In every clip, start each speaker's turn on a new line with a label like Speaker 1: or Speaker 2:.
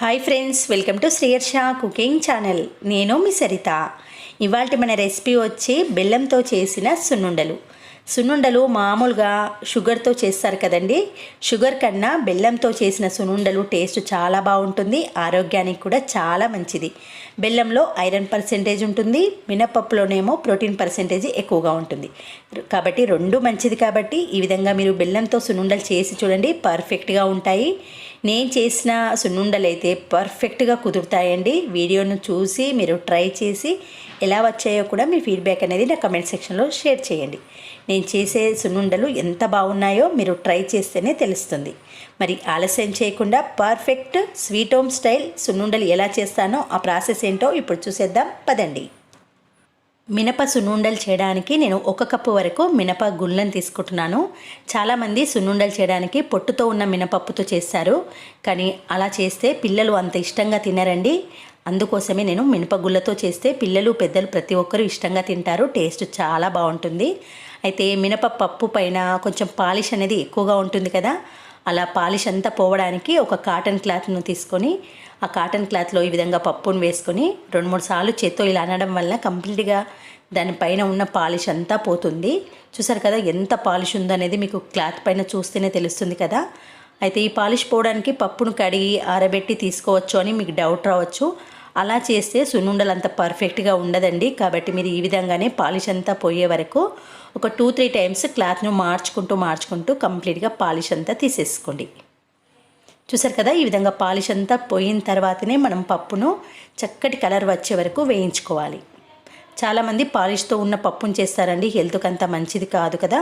Speaker 1: Hi friends welcome to Sriyarsha cooking channel నేను మీ సరిత. ఇవాళ మన రెసిపీ వచ్చి బెల్లంతో చేసిన సున్నుండలు. సున్నుండలు మామూలుగా షుగర్తో చేస్తారు కదండి. షుగర్ కన్నా బెల్లంతో చేసిన సున్నుండలు టేస్ట్ చాలా బాగుంటుంది ఆరోగ్యానికి కూడా చాలా మంచిది. బెల్లంలో ఐరన్ పర్సెంటేజ్ ఉంటుంది మినపప్పులోనేమో ప్రోటీన్ పర్సెంటేజ్ ఎక్కువగా ఉంటుంది. కాబట్టి రెండు మంచిది కాబట్టి ఈ విధంగా మీరు బెల్లంతో సున్నుండలు చేసి చూడండి పర్ఫెక్ట్గా ఉంటాయి. నేను చేసిన సున్నుండలు అయితే పర్ఫెక్ట్గా కుదురుతాయండి. వీడియోను చూసి మీరు ట్రై చేసి ఎలా వచ్చాయో కూడా మీ ఫీడ్బ్యాక్ అనేది నా కమెంట్ సెక్షన్లో షేర్ చేయండి. నేను చేసే సున్నుండలు ఎంత బాగున్నాయో మీరు ట్రై చేస్తేనే తెలుస్తుంది. మరి ఆలస్యం చేయకుండా పర్ఫెక్ట్ స్వీట్ హోమ్ స్టైల్ సున్నుండలు ఎలా చేస్తానో ఆ ప్రాసెస్ ఏంటో ఇప్పుడు చూసేద్దాం. పదండి. మినప సున్నుండలు చేయడానికి నేను ఒక కప్పు వరకు మినప గుళ్ళను తీసుకుంటున్నాను. చాలామంది సున్నుండలు చేయడానికి పొట్టుతో ఉన్న మినపప్పుతో చేస్తారు. కానీ అలా చేస్తే పిల్లలు అంత ఇష్టంగా తినరండి. అందుకోసమే నేను మినపగుళ్ళతో చేస్తే పిల్లలు పెద్దలు ప్రతి ఒక్కరూ ఇష్టంగా తింటారు. టేస్ట్ చాలా బాగుంటుంది. అయితే మినప పప్పు పైన కొంచెం పాలిష్ అనేది ఎక్కువగా ఉంటుంది కదా అలా పాలిష్ అంతా పోవడానికి ఒక కాటన్ క్లాత్ను తీసుకొని ఆ కాటన్ క్లాత్లో ఈ విధంగా పప్పును వేసుకొని రెండు మూడు సార్లు చేత్తో ఇలా అనడం వల్ల కంప్లీట్గా దానిపైన ఉన్న పాలిష్ అంతా పోతుంది. చూసారు కదా ఎంత పాలిష్ ఉందనేది మీకు క్లాత్ పైన చూస్తేనే తెలుస్తుంది కదా. అయితే ఈ పాలిష్ పోవడానికి పప్పును కడిగి ఆరబెట్టి తీసుకోవచ్చు అని మీకు డౌట్ రావచ్చు. అలా చేస్తే సున్నుండలు అంత పర్ఫెక్ట్గా ఉండదండి. కాబట్టి మీరు ఈ విధంగానే పాలిష్ అంతా పోయే వరకు ఒక టూ త్రీ టైమ్స్ క్లాత్ను మార్చుకుంటూ మార్చుకుంటూ కంప్లీట్గా పాలిష్ అంతా తీసేసుకోండి. చూసారు కదా ఈ విధంగా పాలిష్ అంతా పోయిన తర్వాతనే మనం పప్పును చక్కటి కలర్ వచ్చే వరకు వేయించుకోవాలి. చాలామంది పాలిష్తో ఉన్న పప్పును చేస్తారండి హెల్త్కి అంత మంచిది కాదు కదా.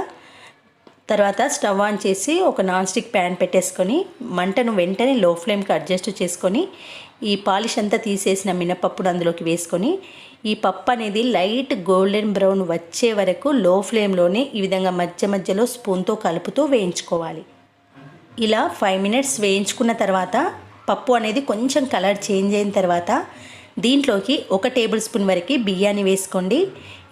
Speaker 1: తర్వాత స్టవ్ ఆన్ చేసి ఒక నాన్ స్టిక్ ప్యాన్ పెట్టేసుకొని మంటను వెంటనే లో ఫ్లేమ్కి అడ్జస్ట్ చేసుకొని ఈ పాలిష్ అంతా తీసేసిన మినపప్పును అందులోకి వేసుకొని ఈ పప్పు అనేది లైట్ గోల్డెన్ బ్రౌన్ వచ్చే వరకు లో ఫ్లేమ్లోనే ఈ విధంగా మధ్య మధ్యలో స్పూన్తో కలుపుతూ వేయించుకోవాలి. ఇలా ఫైవ్ మినిట్స్ వేయించుకున్న తర్వాత పప్పు అనేది కొంచెం కలర్ చేంజ్ అయిన తర్వాత దీంట్లోకి ఒక టేబుల్ స్పూన్ వరకు బియ్యాన్ని వేసుకోండి.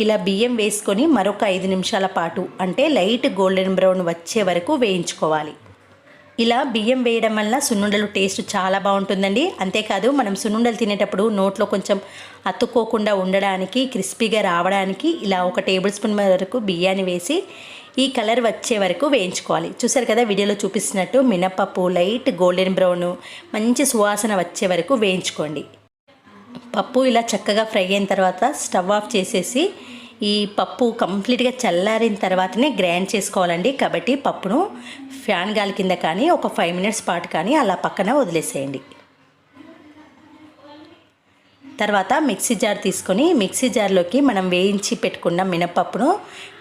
Speaker 1: ఇలా బియ్యం వేసుకొని మరొక ఐదు నిమిషాల పాటు అంటే లైట్ గోల్డెన్ బ్రౌన్ వచ్చే వరకు వేయించుకోవాలి. ఇలా బియ్యం వేయడం వల్ల సున్నుండలు టేస్ట్ చాలా బాగుంటుందండి. అంతేకాదు మనం సున్నుండలు తినేటప్పుడు నోట్లో కొంచెం అతుక్కోకుండా ఉండడానికి క్రిస్పీగా రావడానికి ఇలా ఒక టేబుల్ స్పూన్ వరకు బియ్యాన్ని వేసి ఈ కలర్ వచ్చే వరకు వేయించుకోవాలి. చూసారు కదా వీడియోలో చూపిస్తున్నట్టు మినపప్పు లైట్ గోల్డెన్ బ్రౌన్ మంచి సువాసన వచ్చే వరకు వేయించుకోండి. పప్పు ఇలా చక్కగా ఫ్రై అయిన తర్వాత స్టవ్ ఆఫ్ చేసేసి ఈ పప్పు కంప్లీట్గా చల్లారిన తర్వాతనే గ్రైండ్ చేసుకోవాలండి. కాబట్టి పప్పును ఫ్యాన్ గాలి కింద కానీ ఒక ఫైవ్ మినిట్స్ పాటు కానీ అలా పక్కన వదిలేసేయండి. తర్వాత మిక్సీ జార్ తీసుకొని మిక్సీ జార్లోకి మనం వేయించి పెట్టుకున్న మినపప్పును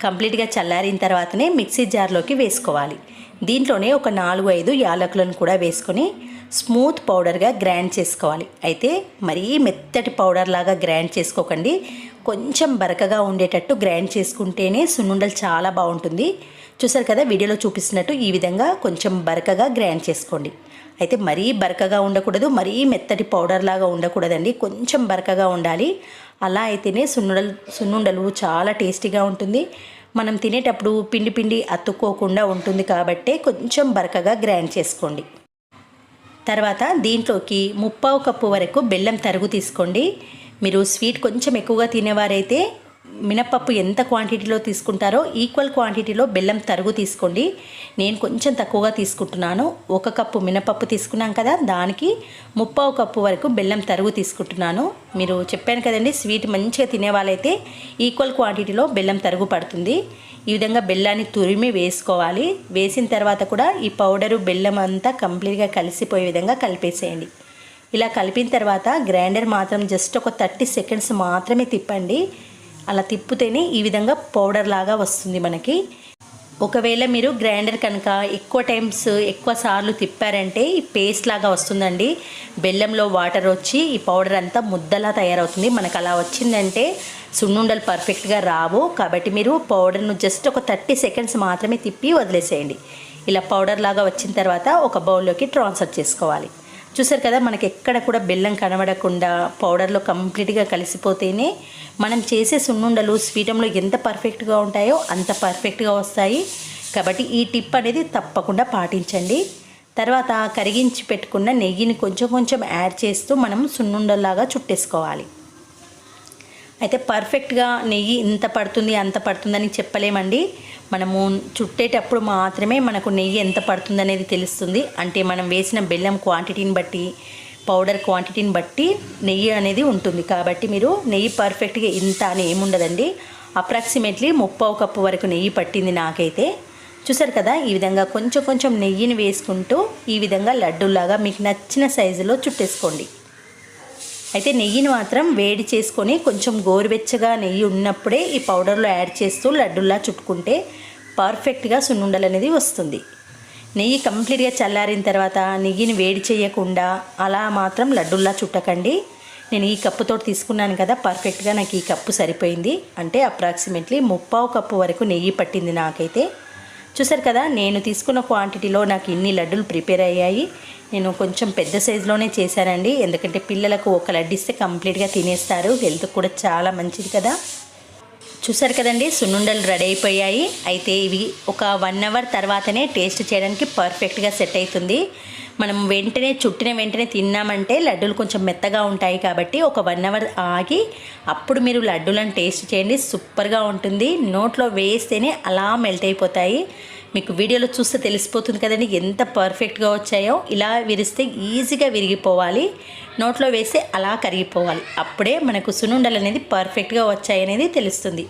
Speaker 1: కంప్లీట్గా చల్లారిన తర్వాతనే మిక్సీ జార్లోకి వేసుకోవాలి. దీంట్లోనే ఒక నాలుగు ఐదు యాలకులను కూడా వేసుకొని స్మూత్ పౌడర్గా గ్రైండ్ చేసుకోవాలి. అయితే మరీ మెత్తటి పౌడర్ లాగా గ్రైండ్ చేసుకోకండి. కొంచెం బరకగా ఉండేటట్టు గ్రైండ్ చేసుకుంటేనే సున్నుండలు చాలా బాగుంటుంది. చూసారు కదా వీడియోలో చూపిస్తున్నట్టు ఈ విధంగా కొంచెం బరకగా గ్రైండ్ చేసుకోండి. అయితే మరీ బరకగా ఉండకూడదు మరీ మెత్తటి పౌడర్ లాగా ఉండకూడదండి. కొంచెం బరకగా ఉండాలి. అలా అయితేనే సున్నుండలు సున్నుండలు చాలా టేస్టీగా ఉంటుంది. మనం తినేటప్పుడు పిండి పిండి అతుక్కోకుండా ఉంటుంది కాబట్టే కొంచెం బరకగా గ్రైండ్ చేసుకోండి. తర్వాత దీంట్లోకి ముప్పావు కప్పు వరకు బెల్లం తరుగు తీసుకోండి. మీరు స్వీట్ కొంచెం ఎక్కువగా తినేవారైతే మినపప్పు ఎంత క్వాంటిటీలో తీసుకుంటారో ఈక్వల్ క్వాంటిటీలో బెల్లం తరుగు తీసుకోండి. నేను కొంచెం తక్కువగా తీసుకుంటున్నాను. ఒక కప్పు మినపప్పు తీసుకున్నాం కదా దానికి ముప్పావు కప్పు వరకు బెల్లం తరుగు తీసుకుంటున్నాను. మీరు చెప్పాను కదండి స్వీట్ మంచిగా తినేవాళ్ళైతే ఈక్వల్ క్వాంటిటీలో బెల్లం తరుగు పడుతుంది. ఈ విధంగా బెల్లాన్ని తురిమి వేసుకోవాలి. వేసిన తర్వాత కూడా ఈ పౌడరు బెల్లం అంతా కంప్లీట్గా కలిసిపోయే విధంగా కలిపేసేయండి. ఇలా కలిపిన తర్వాత గ్రైండర్ మాత్రం జస్ట్ ఒక థర్టీ సెకండ్స్ మాత్రమే తిప్పండి. అలా తిప్పితేనే ఈ విధంగా పౌడర్ లాగా వస్తుంది మనకి. ఒకవేళ మీరు గ్రైండర్ కనుక ఎక్కువ టైమ్స్ ఎక్కువ సార్లు తిప్పారంటే ఈ పేస్ట్ లాగా వస్తుందండి. బెల్లంలో వాటర్ వచ్చి ఈ పౌడర్ అంతా ముద్దలా తయారవుతుంది. మనకు అలా వచ్చిందంటే సున్నుండలు పర్ఫెక్ట్గా రావు. కాబట్టి మీరు పౌడర్ను జస్ట్ ఒక థర్టీ సెకండ్స్ మాత్రమే తిప్పి వదిలేసేయండి. ఇలా పౌడర్ లాగా వచ్చిన తర్వాత ఒక బౌల్లోకి ట్రాన్స్ఫర్ చేసుకోవాలి. చూసారు కదా మనకి ఎక్కడ కూడా బెల్లం కనబడకుండా పౌడర్లో కంప్లీట్గా కలిసిపోతేనే మనం చేసే సున్నుండలు స్వీటంలో ఎంత పర్ఫెక్ట్గా ఉంటాయో అంత పర్ఫెక్ట్గా వస్తాయి. కాబట్టి ఈ టిప్ అనేది తప్పకుండా పాటించండి. తర్వాత కరిగించి పెట్టుకున్న నెయ్యిని కొంచెం కొంచెం యాడ్ చేస్తూ మనం సున్నుండలాగా చుట్టేసుకోవాలి. అయితే పర్ఫెక్ట్గా నెయ్యి ఇంత పడుతుంది అంత పడుతుందని చెప్పలేమండి. మనము చుట్టేటప్పుడు మాత్రమే మనకు నెయ్యి ఎంత పడుతుంది అనేది తెలుస్తుంది. అంటే మనం వేసిన బెల్లం క్వాంటిటీని బట్టి పౌడర్ క్వాంటిటీని బట్టి నెయ్యి అనేది ఉంటుంది. కాబట్టి మీరు నెయ్యి పర్ఫెక్ట్గా ఇంత అని ఏముండదండి. అప్రాక్సిమేట్లీ ముప్పావు కప్పు వరకు నెయ్యి పట్టింది నాకైతే. చూసారు కదా ఈ విధంగా కొంచెం కొంచెం నెయ్యిని వేసుకుంటూ ఈ విధంగా లడ్డూలాగా మీకు నచ్చిన సైజులో చుట్టేసుకోండి. అయితే నెయ్యిని మాత్రం వేడి చేసుకొని కొంచెం గోరువెచ్చగా నెయ్యి ఉన్నప్పుడే ఈ పౌడర్లో యాడ్ చేస్తూ లడ్డుల్లా చుట్టుకుంటే పర్ఫెక్ట్గా సున్నుండలు అనేది వస్తుంది. నెయ్యి కంప్లీట్గా చల్లారిన తర్వాత నెయ్యిని వేడి చేయకుండా అలా మాత్రం లడ్డుల్లా చుట్టకండి. నేను ఈ కప్పుతో తీసుకున్నాను కదా పర్ఫెక్ట్గా నాకు ఈ కప్పు సరిపోయింది. అంటే అప్రాక్సిమేట్లీ ముప్పావు కప్పు వరకు నెయ్యి పట్టింది నాకైతే. చూసారు కదా నేను తీసుకున్న క్వాంటిటీలో నాకు ఇన్ని లడ్డూలు ప్రిపేర్ అయ్యాయి. నేను కొంచెం పెద్ద సైజులోనే చేశానండి. ఎందుకంటే పిల్లలకు ఒక లడ్డు ఇస్తే కంప్లీట్గా తినేస్తారు. హెల్త్ కూడా చాలా మంచిది కదా. చూసారు కదండి సున్నుండలు రెడీ అయిపోయాయి. అయితే ఇవి ఒక వన్ అవర్ తర్వాతనే టేస్ట్ చేయడానికి పర్ఫెక్ట్గా సెట్ అవుతుంది. మనం వెంటనే చుట్టిన వెంటనే తిన్నామంటే లడ్డూలు కొంచెం మెత్తగా ఉంటాయి కాబట్టి ఒక వన్ అవర్ ఆగి అప్పుడు మీరు లడ్డూలను టేస్ట్ చేయండి. సూపర్గా ఉంటుంది. నోట్లో వేస్తేనే అలా మెల్ట్ అయిపోతాయి. మీకు వీడియోలో చూస్తే తెలిసిపోతుంది కదండి ఎంత పర్ఫెక్ట్గా వచ్చాయో. ఇలా విరిస్తే ఈజీగా విరిగిపోవాలి. నోట్లో వేస్తే అలా కరిగిపోవాలి. అప్పుడే మనకు సునుండలు అనేది పర్ఫెక్ట్గా వచ్చాయనేది తెలుస్తుంది.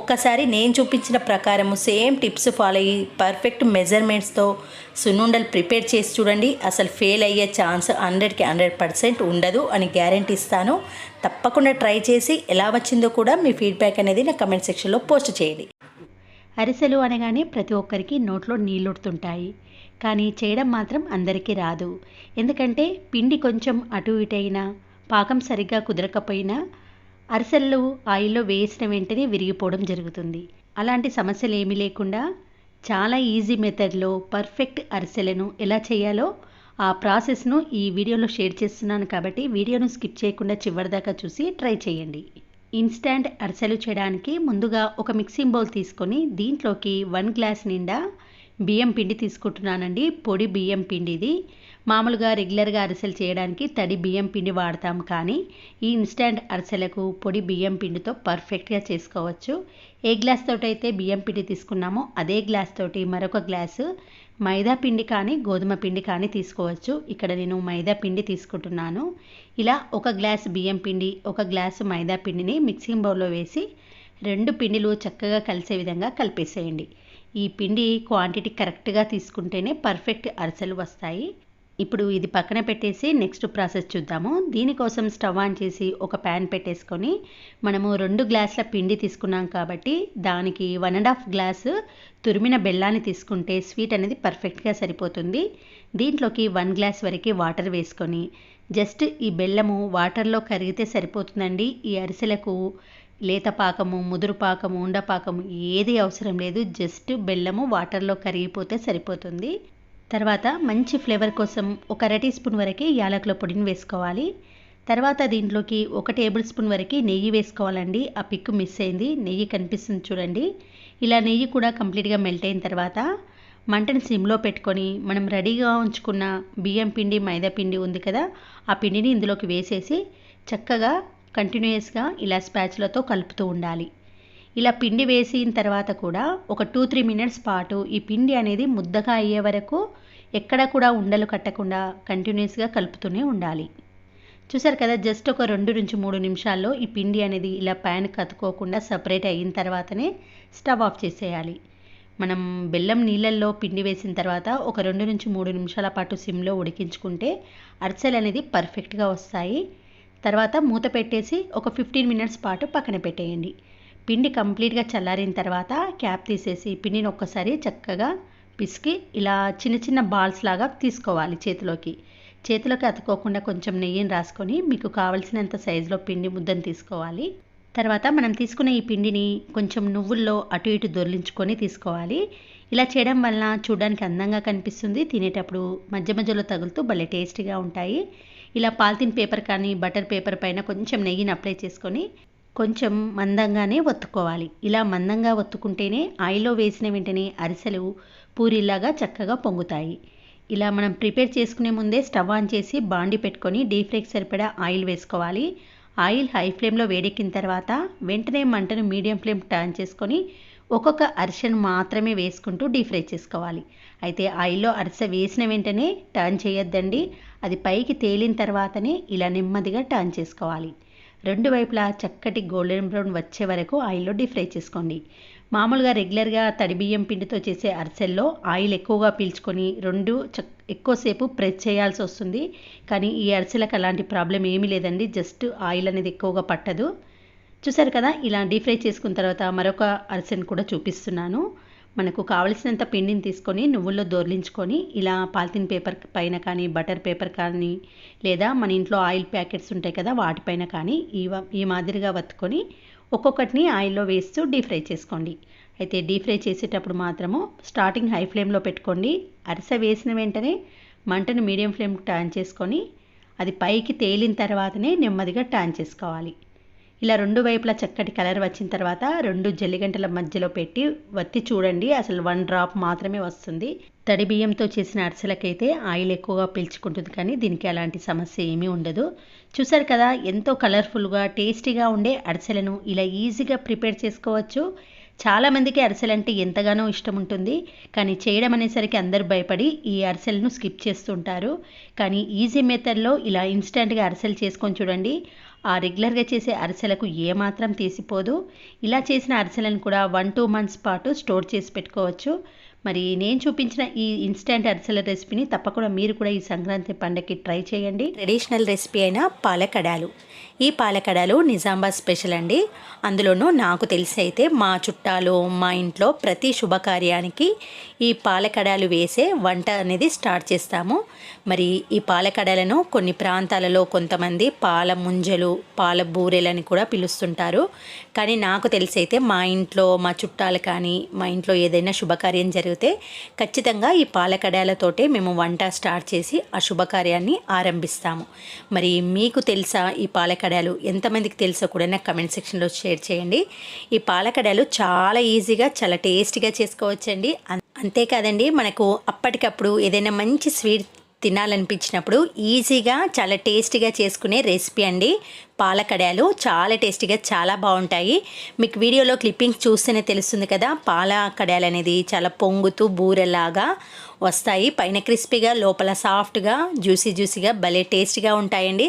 Speaker 1: ఒక్కసారి నేను చూపించిన ప్రకారము సేమ్ టిప్స్ ఫాలో అయ్యి పర్ఫెక్ట్ మెజర్మెంట్స్తో సున్నుండలు ప్రిపేర్ చేసి చూడండి. అసలు ఫెయిల్ అయ్యే ఛాన్స్ హండ్రెడ్కి హండ్రెడ్ పర్సెంట్ ఉండదు అని గ్యారంటీ ఇస్తాను. తప్పకుండా ట్రై చేసి ఎలా వచ్చిందో కూడా మీ ఫీడ్బ్యాక్ అనేది నా కమెంట్ సెక్షన్లో పోస్ట్ చేయండి. అరిసెలు అనగానే ప్రతి ఒక్కరికి నోట్లో నీళ్ళుడుతుంటాయి. కానీ చేయడం మాత్రం అందరికీ రాదు. ఎందుకంటే పిండి కొంచెం అటు ఇటైనా పాకం సరిగ్గా కుదరకపోయినా అరిసెలు ఆయిల్లో వేసిన వెంటనే విరిగిపోవడం జరుగుతుంది. అలాంటి సమస్యలు ఏమీ లేకుండా చాలా ఈజీ మెథడ్లో పర్ఫెక్ట్ అరిసెలను ఎలా చేయాలో ఆ ప్రాసెస్ను ఈ వీడియోలో షేర్ చేస్తున్నాను కాబట్టి వీడియోను స్కిప్ చేయకుండా చివరిదాకా చూసి ట్రై చేయండి. ఇన్స్టంట్ అరిసెలు చేయడానికి ముందుగా ఒక మిక్సింగ్ బౌల్ తీసుకొని దీంట్లోకి వన్ గ్లాస్ నిండా బియ్యం పిండి తీసుకుంటున్నానండి. పొడి బియ్యం పిండి ఇది మామూలుగా రెగ్యులర్గా అరిసెలు చేయడానికి తడి బియ్యం పిండి వాడతాం కానీ ఈ ఇన్స్టంట్ అరిసెలకు పొడి బియ్యం పిండితో పర్ఫెక్ట్గా చేసుకోవచ్చు. ఏ గ్లాస్ తోటి అయితే బియ్యం పిండి తీసుకున్నామో అదే గ్లాస్ తోటి మరొక గ్లాసు మైదా పిండి కానీ గోధుమ పిండి కానీ తీసుకోవచ్చు. ఇక్కడ నేను మైదా పిండి తీసుకుంటున్నాను. ఇలా ఒక గ్లాస్ బియ్యం పిండి ఒక గ్లాసు మైదా పిండిని మిక్సింగ్ బౌల్లో వేసి రెండు పిండిలు చక్కగా కలిసే విధంగా కలిపేసేయండి. ఈ పిండి క్వాంటిటీ కరెక్ట్గా తీసుకుంటేనే పర్ఫెక్ట్ అరిసెలు వస్తాయి. ఇప్పుడు ఇది పక్కన పెట్టేసి నెక్స్ట్ ప్రాసెస్ చూద్దాము. దీనికోసం స్టవ్ ఆన్ చేసి ఒక ప్యాన్ పెట్టేసుకొని మనము రెండు గ్లాసుల పిండి తీసుకున్నాం కాబట్టి దానికి వన్ అండ్ హాఫ్ గ్లాసు తురిమిన బెల్లాన్ని తీసుకుంటే స్వీట్ అనేది పర్ఫెక్ట్గా సరిపోతుంది. దీంట్లోకి వన్ గ్లాస్ వరకు వాటర్ వేసుకొని జస్ట్ ఈ బెల్లము వాటర్లో కరిగితే సరిపోతుందండి. ఈ అరిసెలకు లేత పాకము ముదురు పాకము ఉండపాకము ఏది అవసరం లేదు. జస్ట్ బెల్లము వాటర్లో కరిగిపోతే సరిపోతుంది. తర్వాత మంచి ఫ్లేవర్ కోసం ఒక అర టీ స్పూన్ వరకు యాలకుల పొడిని వేసుకోవాలి. తర్వాత దీంట్లోకి ఒక టేబుల్ స్పూన్ వరకు నెయ్యి వేసుకోవాలండి. ఆ పిక్కు మిస్ అయింది. నెయ్యి కనిపిస్తుంది చూడండి. ఇలా నెయ్యి కూడా కంప్లీట్గా మెల్ట్ అయిన తర్వాత మంటను సిమ్లో పెట్టుకొని మనం రెడీగా ఉంచుకున్న బియ్యం పిండి మైదా పిండి ఉంది కదా ఆ పిండిని ఇందులోకి వేసేసి చక్కగా కంటిన్యూయస్గా ఇలా స్పాచ్లతో కలుపుతూ ఉండాలి. ఇలా పిండి వేసిన తర్వాత కూడా ఒక టూ త్రీ మినిట్స్ పాటు ఈ పిండి అనేది ముద్దగా అయ్యే వరకు ఎక్కడ కూడా ఉండలు కట్టకుండా కంటిన్యూస్గా కలుపుతూనే ఉండాలి. చూసారు కదా జస్ట్ ఒక రెండు నుంచి మూడు నిమిషాల్లో ఈ పిండి అనేది ఇలా ప్యాన్ కతుకోకుండా సపరేట్ అయిన తర్వాతనే స్టవ్ ఆఫ్ చేసేయాలి. మనం బెల్లం నీళ్ళల్లో పిండి వేసిన తర్వాత ఒక రెండు నుంచి మూడు నిమిషాల పాటు సిమ్లో ఉడికించుకుంటే అరిసెలు అనేది పర్ఫెక్ట్గా వస్తాయి. తర్వాత మూత పెట్టేసి ఒక ఫిఫ్టీన్ మినిట్స్ పాటు పక్కన పెట్టేయండి. పిండి కంప్లీట్గా చల్లారిన తర్వాత క్యాప్ తీసేసి పిండిని ఒక్కసారి చక్కగా పిసికి ఇలా చిన్న చిన్న బాల్స్ లాగా తీసుకోవాలి చేతిలోకి. చేతిలోకి అతుకోకుండా కొంచెం నెయ్యిని రాసుకొని మీకు కావలసినంత సైజులో పిండి ముద్దను తీసుకోవాలి. తర్వాత మనం తీసుకున్న ఈ పిండిని కొంచెం నువ్వుల్లో అటు ఇటు దొర్లించుకొని తీసుకోవాలి. ఇలా చేయడం వలన చూడడానికి అందంగా కనిపిస్తుంది. తినేటప్పుడు మధ్య మధ్యలో తగులుతూ భలే టేస్టీగా ఉంటాయి. ఇలా పాలిథిన్ పేపర్ కానీ బటర్ పేపర్ పైన కొంచెం నెయ్యిని అప్లై చేసుకొని కొంచెం మందంగానే ఒత్తుకోవాలి. ఇలా మందంగా ఒత్తుకుంటేనే ఆయిల్లో వేసిన వెంటనే అరిసెలు పూరిలాగా చక్కగా పొంగుతాయి. ఇలా మనం ప్రిపేర్ చేసుకునే ముందే స్టవ్ ఆన్ చేసి బాండి పెట్టుకొని డీప్ ఫ్రైకి సరిపడా ఆయిల్ వేసుకోవాలి. ఆయిల్ హై ఫ్లేమ్లో వేడెక్కిన తర్వాత వెంటనే మంటను మీడియం ఫ్లేమ్ టర్న్ చేసుకొని ఒక్కొక్క అరిసెను మాత్రమే వేసుకుంటూ డీప్ ఫ్రై చేసుకోవాలి. అయితే ఆయిల్లో అరిసె వేసిన వెంటనే టర్న్ చేయొద్దండి. అది పైకి తేలిన తర్వాతనే ఇలా నెమ్మదిగా టర్న్ చేసుకోవాలి. రెండు వైపులా చక్కటి గోల్డెన్ బ్రౌన్ వచ్చే వరకు ఆయిల్లో డీప్ ఫ్రై చేసుకోండి. మామూలుగా రెగ్యులర్గా తడి బియ్యం పిండితో చేసే అరిసెల్లో ఆయిల్ ఎక్కువగా పీల్చుకొని రెండు ఎక్కువసేపు ప్రెస్ చేయాల్సి వస్తుంది. కానీ ఈ అరిసెలకు అలాంటి ప్రాబ్లం ఏమీ లేదండి. జస్ట్ ఆయిల్ అనేది ఎక్కువగా పట్టదు. చూసారు కదా? ఇలా డీప్ ఫ్రై చేసుకున్న తర్వాత మరొక అరిసెను కూడా చూపిస్తున్నాను. మనకు కావలసినంత పిండిని తీసుకొని నువ్వుల్లో దోర్లించుకొని ఇలా పాలిథిన్ పేపర్ పైన కానీ బటర్ పేపర్ కానీ లేదా మన ఇంట్లో ఆయిల్ ప్యాకెట్స్ ఉంటాయి కదా వాటిపైన కానీ ఈ ఈ మాదిరిగా వత్తుకొని ఒక్కొక్కటిని ఆయిల్లో వేస్తూ డీప్ ఫ్రై చేసుకోండి. అయితే డీప్ ఫ్రై చేసేటప్పుడు మాత్రము స్టార్టింగ్ హై ఫ్లేమ్లో పెట్టుకోండి. అరిసె వేసిన వెంటనే మంటను మీడియం ఫ్లేమ్ టర్న్ చేసుకొని అది పైకి తేలిన తర్వాతనే నెమ్మదిగా టర్న్ చేసుకోవాలి. ఇలా రెండు వైపులా చక్కటి కలర్ వచ్చిన తర్వాత రెండు జల్లిగంటల మధ్యలో పెట్టి వత్తి చూడండి. అసలు వన్ డ్రాప్ మాత్రమే వస్తుంది. తడి బియ్యంతో చేసిన అరిసెలకైతే ఆయిల్ ఎక్కువగా పీల్చుకుంటుంది కానీ దీనికి అలాంటి సమస్య ఏమీ ఉండదు. చూసారు కదా ఎంతో కలర్ఫుల్గా టేస్టీగా ఉండే అరిసెలను ఇలా ఈజీగా ప్రిపేర్ చేసుకోవచ్చు. చాలామందికి అరిసెలు అంటే ఎంతగానో ఇష్టం ఉంటుంది. కానీ చేయడం అనేసరికి అందరు భయపడి ఈ అరిసెలను స్కిప్ చేస్తుంటారు. కానీ ఈజీ మెథడ్లో ఇలా ఇన్స్టెంట్గా అరిసెలు చేసుకొని చూడండి. ఆ రెగ్యులర్గా చేసే అరిసెలకు ఏమాత్రం తీసిపోదు. ఇలా చేసిన అరిసెలను కూడా వన్ టూ మంత్స్ పాటు స్టోర్ చేసి పెట్టుకోవచ్చు. మరి నేను చూపించిన ఈ ఇన్స్టెంట్ అరిసెల రెసిపీని తప్పకుండా మీరు కూడా ఈ సంక్రాంతి పండగకి ట్రై చేయండి. ట్రెడిషనల్ రెసిపీ అయిన పాలకడాలు. ఈ పాలకడాలు నిజామాబాద్ స్పెషల్ అండి. అందులోనూ నాకు తెలిసి అయితే మా చుట్టాలు మా ఇంట్లో ప్రతి శుభకార్యానికి ఈ పాలకడాలు వేసే వంట అనేది స్టార్ట్ చేస్తాము. మరి ఈ పాలకడాలను కొన్ని ప్రాంతాలలో కొంతమంది పాల ముంజలు పాల బూరెలని కూడా పిలుస్తుంటారు. కానీ నాకు తెలిసి అయితే మా ఇంట్లో మా చుట్టాలు కానీ మా ఇంట్లో ఏదైనా శుభకార్యం జరిగితే ఖచ్చితంగా ఈ పాలకడాలతోటే మేము వంట స్టార్ట్ చేసి ఆ శుభకార్యాన్ని ఆరంభిస్తాము. మరి మీకు తెలుసా ఈ పాలకడాలు? ఎంతమందికి తెలుసో కూడా నాకు కమెంట్ సెక్షన్లో షేర్ చేయండి. ఈ పాలకడాలు చాలా ఈజీగా చాలా టేస్టీగా చేసుకోవచ్చండి. అంతేకాదండి మనకు అప్పటికప్పుడు ఏదైనా మంచి స్వీట్ తినాలనిపించినప్పుడు ఈజీగా చాలా టేస్టీగా చేసుకునే రెసిపీ అండి. పాలకడాలు చాలా టేస్టీగా చాలా బాగుంటాయి. మీకు వీడియోలో క్లిప్పింగ్ చూస్తేనే తెలుస్తుంది కదా పాలకడాలు అనేది చాలా పొంగుతూ బూరెలాగా వస్తాయి. పైన క్రిస్పీగా లోపల సాఫ్ట్గా జ్యూసీ జ్యూసీగా భలే టేస్టీగా ఉంటాయండి.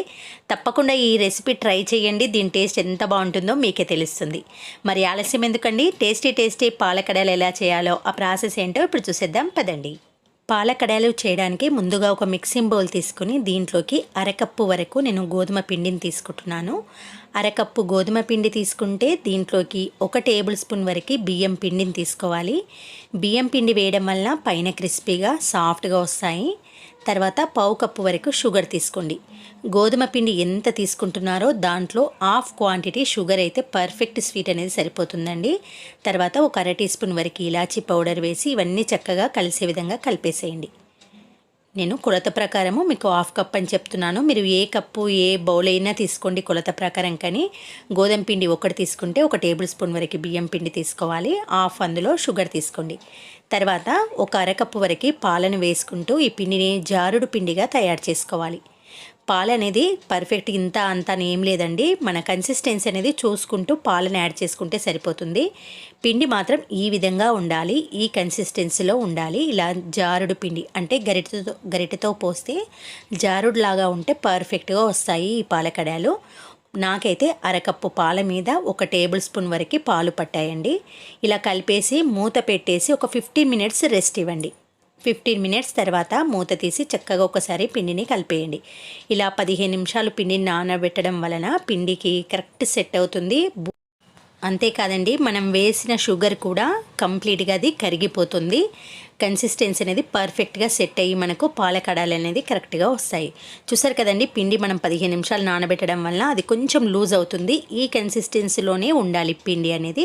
Speaker 1: తప్పకుండా ఈ రెసిపీ ట్రై చేయండి. దీని టేస్ట్ ఎంత బాగుంటుందో మీకే తెలుస్తుంది. మరి ఆలస్యం ఎందుకండి? టేస్టీ టేస్టీ పాలకడాలు ఎలా చేయాలో ఆ ప్రాసెస్ ఏంటో ఇప్పుడు చూసేద్దాం. పదండి. పాలకడాలు చేయడానికి ముందుగా ఒక మిక్సింగ్ బౌల్ తీసుకుని దీంట్లోకి అరకప్పు వరకు నేను గోధుమ పిండిని తీసుకుంటున్నాను. అరకప్పు గోధుమ పిండి తీసుకుంటే దీంట్లోకి ఒక టేబుల్ స్పూన్ వరకు బియ్యం పిండిని తీసుకోవాలి. బియ్యం పిండి వేయడం వల్ల పైన క్రిస్పీగా సాఫ్ట్గా వస్తాయి. తర్వాత పావు కప్పు వరకు షుగర్ తీసుకోండి. గోధుమ పిండి ఎంత తీసుకుంటున్నారో దాంట్లో హాఫ్ క్వాంటిటీ షుగర్ అయితే పర్ఫెక్ట్ స్వీట్ అనేది సరిపోతుందండి. తర్వాత ఒక అర టీ స్పూన్ వరకు ఇలాచీ పౌడర్ వేసి ఇవన్నీ చక్కగా కలిసే విధంగా కలిపేసేయండి. నేను కొలత ప్రకారము మీకు హాఫ్ కప్ అని చెప్తున్నాను. మీరు ఏ కప్పు ఏ బౌల్ అయినా తీసుకోండి కొలత ప్రకారం కానీ. గోధుమ పిండి ఒకటి తీసుకుంటే ఒక టేబుల్ స్పూన్ వరకు బియ్యం పిండి తీసుకోవాలి. హాఫ్ అందులో షుగర్ తీసుకోండి. తర్వాత ఒక అరకప్పు వరకు పాలను వేసుకుంటూ ఈ పిండిని జారుడు పిండిగా తయారు చేసుకోవాలి. పాలు అనేది పర్ఫెక్ట్ ఇంత అంత ఏం లేదండి. మన కన్సిస్టెన్సీ అనేది చూసుకుంటూ పాలను యాడ్ చేసుకుంటే సరిపోతుంది. పిండి మాత్రం ఈ విధంగా ఉండాలి. ఈ కన్సిస్టెన్సీలో ఉండాలి. ఇలా జారుడు పిండి అంటే గరిటతో గరిటెతో పోస్తే జారుడులాగా ఉంటే పర్ఫెక్ట్గా వస్తాయి ఈ పాలకడాలు. నాకైతే అరకప్పు పాల మీద ఒక టేబుల్ స్పూన్ వరకు పాలు పట్టాయండి. ఇలా కలిపేసి మూత పెట్టేసి ఒక ఫిఫ్టీన్ మినిట్స్ రెస్ట్ ఇవ్వండి. ఫిఫ్టీన్ మినిట్స్ తర్వాత మూత తీసి చక్కగా ఒకసారి పిండిని కలిపేయండి. ఇలా పదిహేను నిమిషాలు పిండిని నానబెట్టడం వలన పిండికి కరెక్ట్ సెట్ అవుతుంది. అంతేకాదండి మనం వేసిన షుగర్ కూడా కంప్లీట్గా అది కరిగిపోతుంది. కన్సిస్టెన్సీ అనేది పర్ఫెక్ట్గా సెట్ అయ్యి మనకు పాలకడాలు అనేది కరెక్ట్గా వస్తాయి. చూసారు కదండి పిండి మనం పదిహేను నిమిషాలు నానబెట్టడం వల్ల అది కొంచెం లూజ్ అవుతుంది. ఈ కన్సిస్టెన్సీలోనే ఉండాలి పిండి అనేది.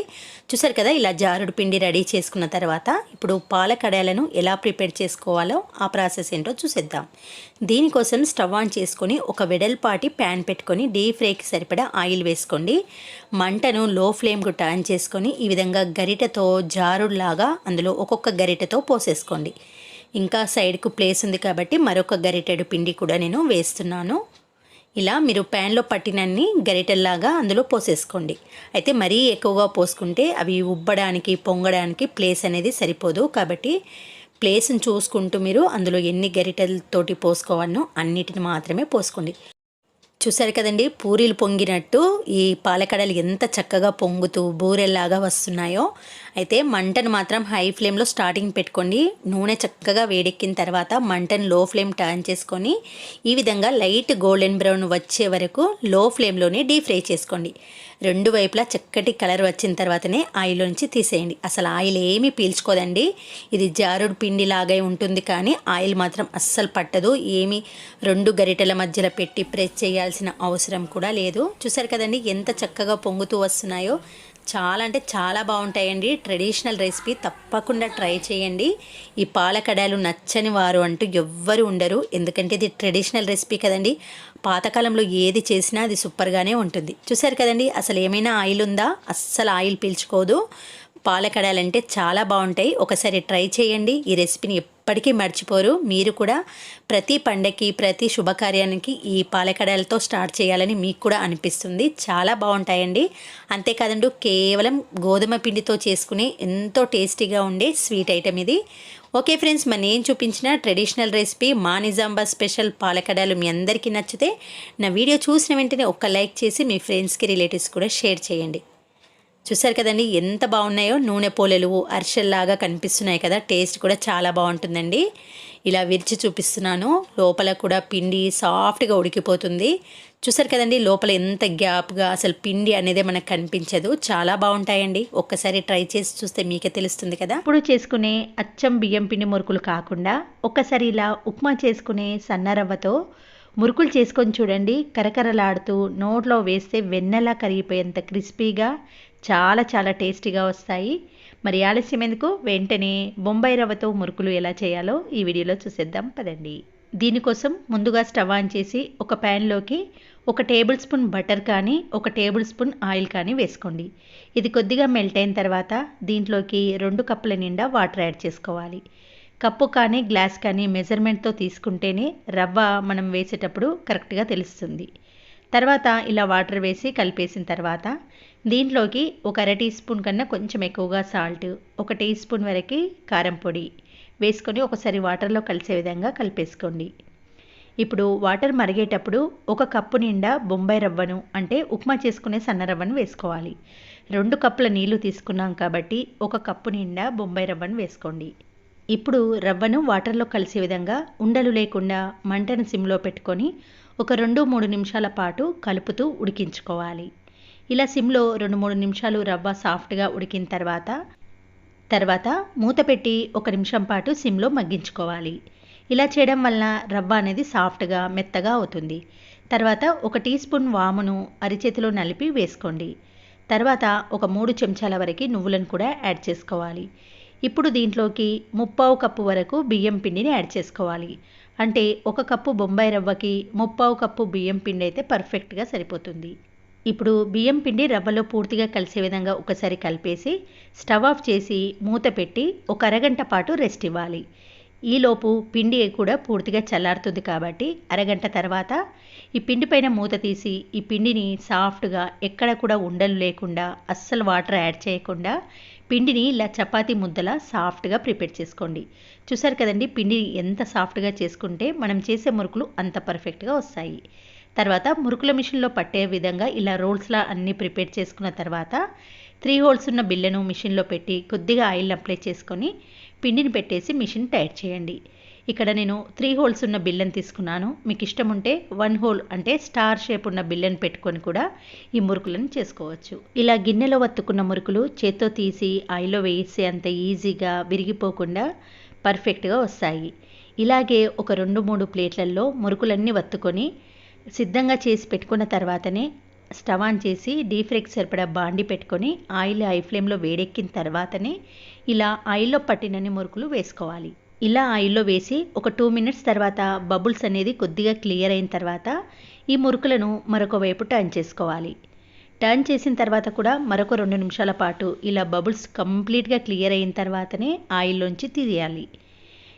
Speaker 1: చూసారు కదా ఇలా జారుడు పిండి రెడీ చేసుకున్న తర్వాత ఇప్పుడు పాలకడాలను ఎలా ప్రిపేర్ చేసుకోవాలో ఆ ప్రాసెస్ ఏంటో చూసేద్దాం. దీనికోసం స్టవ్ ఆన్ చేసుకొని ఒక వెడల్పాటి ప్యాన్ పెట్టుకొని డీప్ ఫ్రైకి సరిపడా ఆయిల్ వేసుకోండి. మంటను లో ఫ్లేమ్కు టర్న్ చేసుకొని ఈ విధంగా గరిటతో జారుడులాగా అందులో ఒక్కొక్క గరిటతో పోసేసుకోండి. ఇంకా సైడ్కు ప్లేస్ ఉంది కాబట్టి మరొక గరిటెడు పిండి కూడా నేను వేస్తున్నాను. ఇలా మీరు ప్యాన్లో పట్టినన్ని గరిటెల్లాగా అందులో పోసేసుకోండి. అయితే మరీ ఎక్కువగా పోసుకుంటే అవి ఉబ్బడానికి పొంగడానికి ప్లేస్ అనేది సరిపోదు కాబట్టి ప్లేస్ని చూసుకుంటూ మీరు అందులో ఎన్ని గరిటెలతోటి పోసుకోవాలనో అన్నిటిని మాత్రమే పోసుకోండి. చూసారు కదండి పూరీలు పొంగినట్టు ఈ పాలకడలు ఎంత చక్కగా పొంగుతూ బూరెల్లాగా వస్తున్నాయో అయితే మంటను మాత్రం హై ఫ్లేమ్లో స్టార్టింగ్ పెట్టుకోండి నూనె చక్కగా వేడెక్కిన తర్వాత మంటను లో ఫ్లేమ్ టర్న్ చేసుకొని ఈ విధంగా లైట్ గోల్డెన్ బ్రౌన్ వచ్చే వరకు లో ఫ్లేమ్లోనే డీప్ ఫ్రై చేసుకోండి. రెండు వైపులా చక్కటి కలర్ వచ్చిన తర్వాతనే ఆయిల్ నుంచి తీసేయండి. అసలు ఆయిల్ ఏమీ పీల్చుకోదండి. ఇది జారుడు పిండి లాగే ఉంటుంది కానీ ఆయిల్ మాత్రం అస్సలు పట్టదు. ఏమి రెండు గరిటెల మధ్యలో పెట్టి ప్రెస్ చేయాల్సిన అవసరం కూడా లేదు. చూసారు కదండి ఎంత చక్కగా పొంగుతూ వస్తున్నాయో. చాలా అంటే చాలా బాగుంటాయండి. ట్రెడిషనల్ రెసిపీ తప్పకుండా ట్రై చేయండి. ఈ పాలకడాలు నచ్చని వారు అంటూ ఎవ్వరు ఉండరు. ఎందుకంటే ఇది ట్రెడిషనల్ రెసిపీ కదండి. పాతకాలంలో ఏది చేసినా అది సూపర్గానే ఉంటుంది. చూసారు కదండి అసలు ఏమైనా ఆయిల్ ఉందా? అస్సలు ఆయిల్ పీల్చుకోదు. పాలకడాలంటే చాలా బాగుంటాయి. ఒకసారి ట్రై చేయండి. ఈ రెసిపీని ఎప్పటికీ మర్చిపోరు. మీరు కూడా ప్రతి పండగకి ప్రతి శుభకార్యానికి ఈ పాలకడాలతో స్టార్ట్ చేయాలని మీకు కూడా అనిపిస్తుంది. చాలా బాగుంటాయండి. అంతేకాదండి కేవలం గోధుమ పిండితో చేసుకునే ఎంతో టేస్టీగా ఉండే స్వీట్ ఐటెం ఇది. ఓకే ఫ్రెండ్స్ మరి నేను చూపించిన ట్రెడిషనల్ రెసిపీ మా నిజాంబా స్పెషల్ పాలకడాలు మీ అందరికీ నచ్చితే నా వీడియో చూసిన వెంటనే ఒక్క లైక్ చేసి మీ ఫ్రెండ్స్కి రిలేటివ్స్ కూడా షేర్ చేయండి. చూసారు కదండి ఎంత బాగున్నాయో? నూనె పోలెలు అరిసెల్లాగా కనిపిస్తున్నాయి కదా టేస్ట్ కూడా చాలా బాగుంటుందండి. ఇలా విరిచి చూపిస్తున్నాను. లోపల కూడా పిండి సాఫ్ట్గా ఉడికిపోతుంది. చూసారు కదండి లోపల ఎంత గ్యాప్గా అసలు పిండి అనేది మనకు కనిపించదు. చాలా బాగుంటాయండి. ఒక్కసారి ట్రై చేసి చూస్తే మీకే తెలుస్తుంది కదా. ఇప్పుడు చేసుకునే అచ్చం బియ్యం పిండి మురుకులు కాకుండా ఒక్కసారి ఇలా ఉప్మా చేసుకునే సన్నరవ్వతో మురుకులు చేసుకొని చూడండి. కరకరలాడుతూ నోట్లో వేస్తే వెన్నెలా కరిగిపోయేంత క్రిస్పీగా చాలా చాలా టేస్టీగా వస్తాయి. మరి ఆలస్యం ఎందుకు? వెంటనే బొంబాయి రవ్వతో మురుకులు ఎలా చేయాలో ఈ వీడియోలో చూసేద్దాం. పదండి. దీనికోసం ముందుగా స్టవ్ ఆన్ చేసి ఒక ప్యాన్లోకి ఒక టేబుల్ స్పూన్ బటర్ కానీ ఒక టేబుల్ స్పూన్ ఆయిల్ కానీ వేసుకోండి. ఇది కొద్దిగా మెల్ట్ అయిన తర్వాత దీంట్లోకి రెండు కప్పుల నిండా వాటర్ యాడ్ చేసుకోవాలి. కప్పు కానీ గ్లాస్ కానీ మెజర్మెంట్తో తీసుకుంటేనే రవ్వ మనం వేసేటప్పుడు కరెక్ట్గా తెలుస్తుంది. తర్వాత ఇలా వాటర్ వేసి కలిపేసిన తర్వాత దీంట్లోకి ఒక అర టీ స్పూన్ కన్నా కొంచెం ఎక్కువగా సాల్ట్ ఒక టీ స్పూన్ వరకు కారం పొడి వేసుకొని ఒకసారి వాటర్లో కలిసే విధంగా కలిపేసుకోండి. ఇప్పుడు వాటర్ మరిగేటప్పుడు ఒక కప్పు నిండా బొంబాయి రవ్వను అంటే ఉప్మా చేసుకునే సన్న రవ్వను వేసుకోవాలి. రెండు కప్పుల నీళ్ళు తీసుకున్నాం కాబట్టి ఒక కప్పు నిండా బొంబాయి రవ్వను వేసుకోండి. ఇప్పుడు రవ్వను వాటర్లో కలిసే విధంగా ఉండలు లేకుండా మంటను సిమ్లో పెట్టుకొని ఒక రెండు మూడు నిమిషాల పాటు కలుపుతూ ఉడికించుకోవాలి. ఇలా సిమ్లో రెండు మూడు నిమిషాలు రవ్వ సాఫ్ట్గా ఉడికిన తర్వాత తర్వాత మూత పెట్టి ఒక నిమిషం పాటు సిమ్లో మగ్గించుకోవాలి. ఇలా చేయడం వలన రవ్వ అనేది సాఫ్ట్గా మెత్తగా అవుతుంది. తర్వాత ఒక టీ స్పూన్ వామును అరిచేతిలో నలిపి వేసుకోండి. తర్వాత ఒక మూడు చెంచాల వరకు నువ్వులను కూడా యాడ్ చేసుకోవాలి. ఇప్పుడు దీంట్లోకి ముప్పావు కప్పు వరకు బియ్యం పిండిని యాడ్ చేసుకోవాలి. అంటే ఒక కప్పు బొంబాయి రవ్వకి ముప్పావు కప్పు బియ్యం పిండి అయితే పర్ఫెక్ట్గా సరిపోతుంది. ఇప్పుడు బియ్యం పిండి రవ్వలో పూర్తిగా కలిసే విధంగా ఒకసారి కలిపేసి స్టవ్ ఆఫ్ చేసి మూత పెట్టి ఒక అరగంట పాటు రెస్ట్ ఇవ్వాలి. ఈలోపు పిండి కూడా పూర్తిగా చల్లారుతుంది కాబట్టి అరగంట తర్వాత ఈ పిండి పైన మూత తీసి ఈ పిండిని సాఫ్ట్గా ఎక్కడ కూడా ఉండలు లేకుండా అస్సలు వాటర్ యాడ్ చేయకుండా పిండిని ఇలా చపాతీ ముద్దలా సాఫ్ట్గా ప్రిపేర్ చేసుకోండి. చూసారు కదండి పిండిని ఎంత సాఫ్ట్గా చేసుకుంటే మనం చేసే మురుకులు అంత పర్ఫెక్ట్గా వస్తాయి. తర్వాత మురుకుల మిషన్లో పట్టే విధంగా ఇలా రోల్స్లా అన్నీ ప్రిపేర్ చేసుకున్న తర్వాత త్రీ హోల్స్ ఉన్న బిళ్ళను మిషన్లో పెట్టి కొద్దిగా ఆయిల్ అప్లై చేసుకొని పిండిని పెట్టేసి మిషన్ టైట్ చేయండి. ఇక్కడ నేను త్రీ హోల్స్ ఉన్న బిల్లను తీసుకున్నాను. మీకు ఇష్టం ఉంటే వన్ హోల్ అంటే స్టార్ షేప్ ఉన్న బిల్లను పెట్టుకొని కూడా ఈ మురుకులను చేసుకోవచ్చు. ఇలా గిన్నెలో వత్తుకున్న మురుకులు చేత్తో తీసి ఆయిల్లో వేసే అంత ఈజీగా విరిగిపోకుండా పర్ఫెక్ట్గా వస్తాయి. ఇలాగే ఒక రెండు మూడు ప్లేట్లలో మురుకులన్నీ వత్తుకొని సిద్ధంగా చేసి పెట్టుకున్న తర్వాతనే స్టవ్ ఆన్ చేసి డీప్ ఫ్రైకి సరిపడా బాండి పెట్టుకొని ఆయిల్ హై ఫ్లేమ్లో వేడెక్కిన తర్వాతనే ఇలా ఆయిల్లో పట్టినన్ని మురుకులు వేసుకోవాలి. ఇలా ఆయిల్లో వేసి ఒక టూ మినిట్స్ తర్వాత బబుల్స్ అనేది కొద్దిగా క్లియర్ అయిన తర్వాత ఈ మురుకులను మరొక వైపు టర్న్ చేసుకోవాలి. టర్న్ చేసిన తర్వాత కూడా మరొక రెండు నిమిషాల పాటు ఇలా బబుల్స్ కంప్లీట్గా క్లియర్ అయిన తర్వాతనే ఆయిల్లోంచి తీయాలి.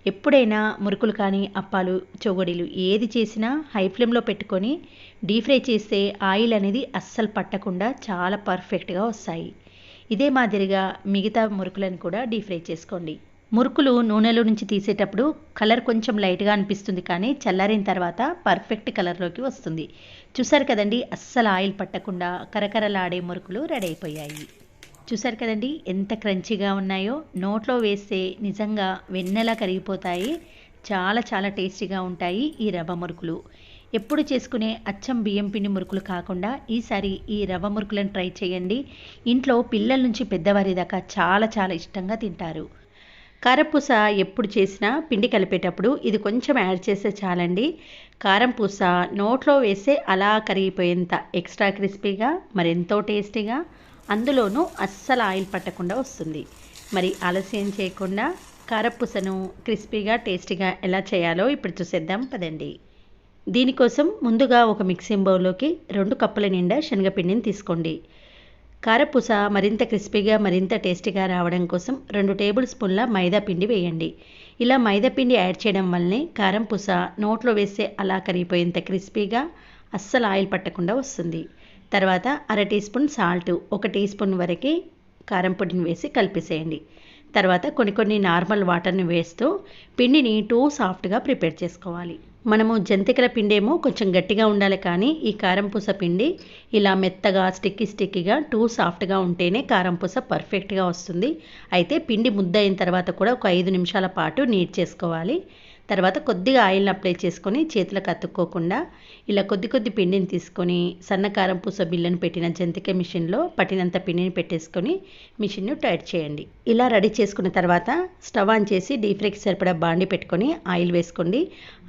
Speaker 1: ఎప్పుడైనా మురుకులు కానీ అప్పాలు చొగడీలు ఏది చేసినా హై ఫ్లేమ్లో పెట్టుకొని డీప్ ఫ్రై చేస్తే ఆయిల్ అనేది అస్సలు పట్టకుండా చాలా పర్ఫెక్ట్గా వస్తాయి. ఇదే మాదిరిగా మిగతా మురుకులను కూడా డీప్ ఫ్రై చేసుకోండి. మురుకులు నూనెలో నుంచి తీసేటప్పుడు కలర్ కొంచెం లైట్గా అనిపిస్తుంది కానీ చల్లారిన తర్వాత పర్ఫెక్ట్ కలర్లోకి వస్తుంది. చూసారు కదండి అస్సలు ఆయిల్ పట్టకుండా కరకరలాడే మురుకులు రెడీ అయిపోయాయి. చూసారు కదండి ఎంత క్రంచీగా ఉన్నాయో. నోట్లో వేస్తే నిజంగా వెన్నెలా కరిగిపోతాయి. చాలా చాలా టేస్టీగా ఉంటాయి ఈ రవ్వ మురుకులు. ఎప్పుడు చేసుకునే అచ్చం బియ్యం పిండి మురుకులు కాకుండా ఈసారి ఈ రవ్వ మురుకులను ట్రై చేయండి. ఇంట్లో పిల్లల నుంచి పెద్దవారి దాకా చాలా చాలా ఇష్టంగా తింటారు. కారపూస ఎప్పుడు చేసినా పిండి కలిపేటప్పుడు ఇది కొంచెం యాడ్ చేస్తే చాలండి. కారం పూస నోట్లో వేస్తే అలా కరిగిపోయేంత ఎక్స్ట్రా క్రిస్పీగా మరెంతో టేస్టీగా. అందులోనూ అస్సలు ఆయిల్ పట్టకుండా వస్తుంది. మరి ఆలస్యం చేయకుండా కారపూసను క్రిస్పీగా టేస్టీగా ఎలా చేయాలో ఇప్పుడు చూసేద్దాం పదండి. దీనికోసం ముందుగా ఒక మిక్సింగ్ బౌల్లోకి రెండు కప్పుల నిండా శనగపిండిని తీసుకోండి. కారపూస మరింత క్రిస్పీగా మరింత టేస్టీగా రావడం కోసం రెండు టేబుల్ స్పూన్ల మైదా పిండి వేయండి. ఇలా మైదా పిండి యాడ్ చేయడం వల్లనే కారం పూస నోట్లో వేస్తే అలా కరిగిపోయేంత క్రిస్పీగా అస్సలు ఆయిల్ పట్టకుండా వస్తుంది. తర్వాత అర టీ స్పూన్ సాల్ట్ ఒక టీ స్పూన్ వరకు కారం పొడిని వేసి కలిపేసేయండి. తర్వాత కొన్ని కొన్ని నార్మల్ వాటర్ని వేస్తూ పిండిని టూ సాఫ్ట్గా ప్రిపేర్ చేసుకోవాలి. మనము జంతికల పిండి ఏమో కొంచెం గట్టిగా ఉండాలి కానీ ఈ కారం పూస పిండి ఇలా మెత్తగా స్టిక్కీ స్టిక్కీగా టూ సాఫ్ట్గా ఉంటేనే కారం పూస పర్ఫెక్ట్గా వస్తుంది. అయితే పిండి ముద్ద అయిన తర్వాత కూడా ఒక ఐదు నిమిషాల పాటు నీట్ చేసుకోవాలి. తర్వాత కొద్దిగా ఆయిల్ని అప్లై చేసుకొని చేతులకు అతుక్కోకుండా ఇలా కొద్ది కొద్ది పిండిని తీసుకొని సన్నకారం పూస బిల్లను పెట్టిన జంతిక మిషన్లో పట్టినంత పిండిని పెట్టేసుకొని మిషన్ను టైట్ చేయండి. ఇలా రెడీ చేసుకున్న తర్వాత స్టవ్ ఆన్ చేసి డీప్ ఫ్రైకి సరిపడా బాండి పెట్టుకొని ఆయిల్ వేసుకోండి.